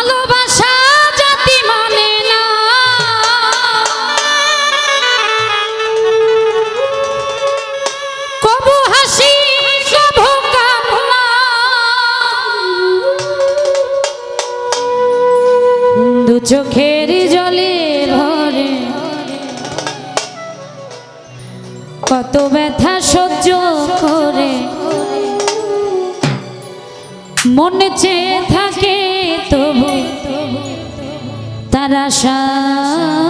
ভালোবাসা মানে হাসি দু চোখের জলে ভরে। কত ব্যথা সহ্য করে। মনে চেয়ে থাকে আশা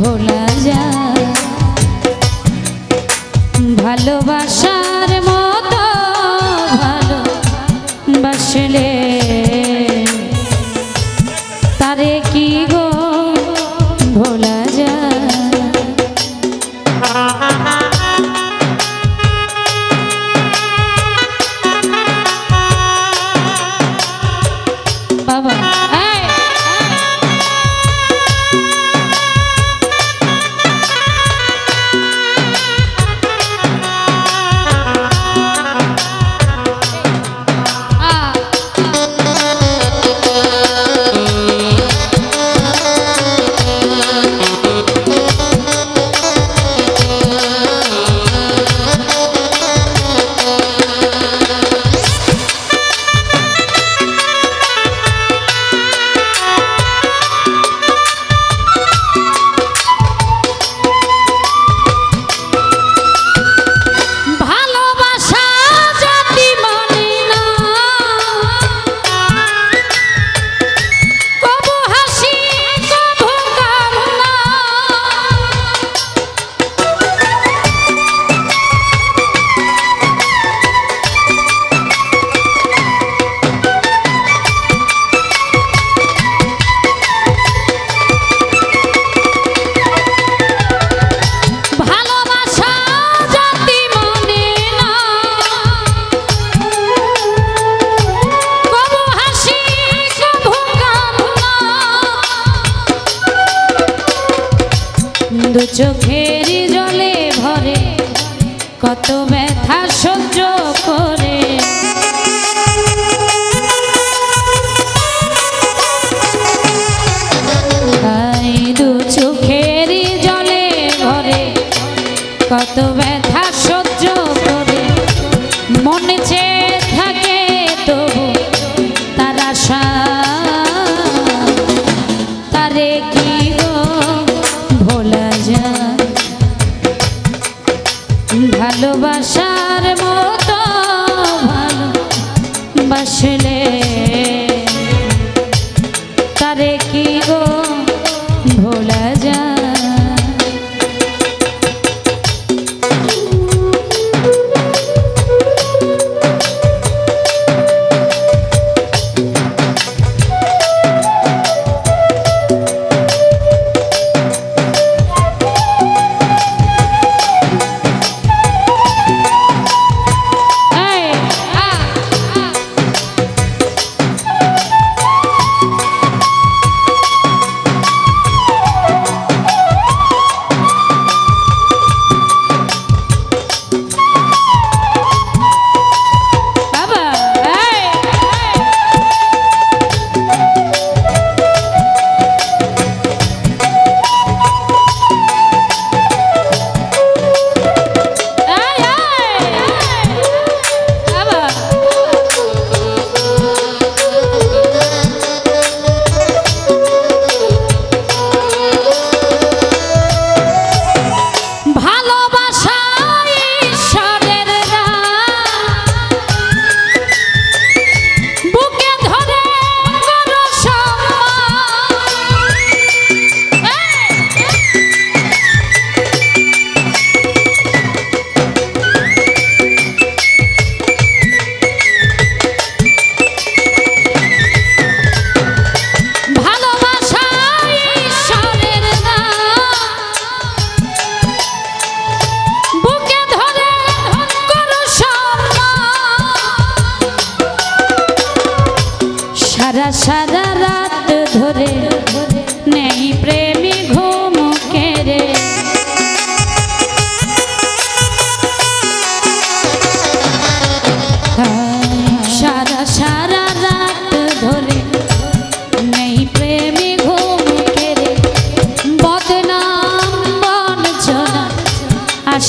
ভোলা যায়। ভালোবাসার দু চোখের জলে ভরে, কত ব্যথা সহ্য করে। তাই দু চোখের জলে ভরে, কত ব্যথা ভালোবাসার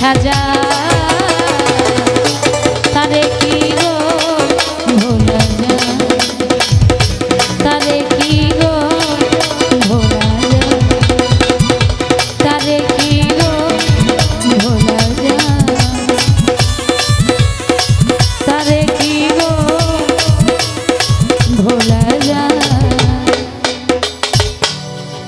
দেখা যায়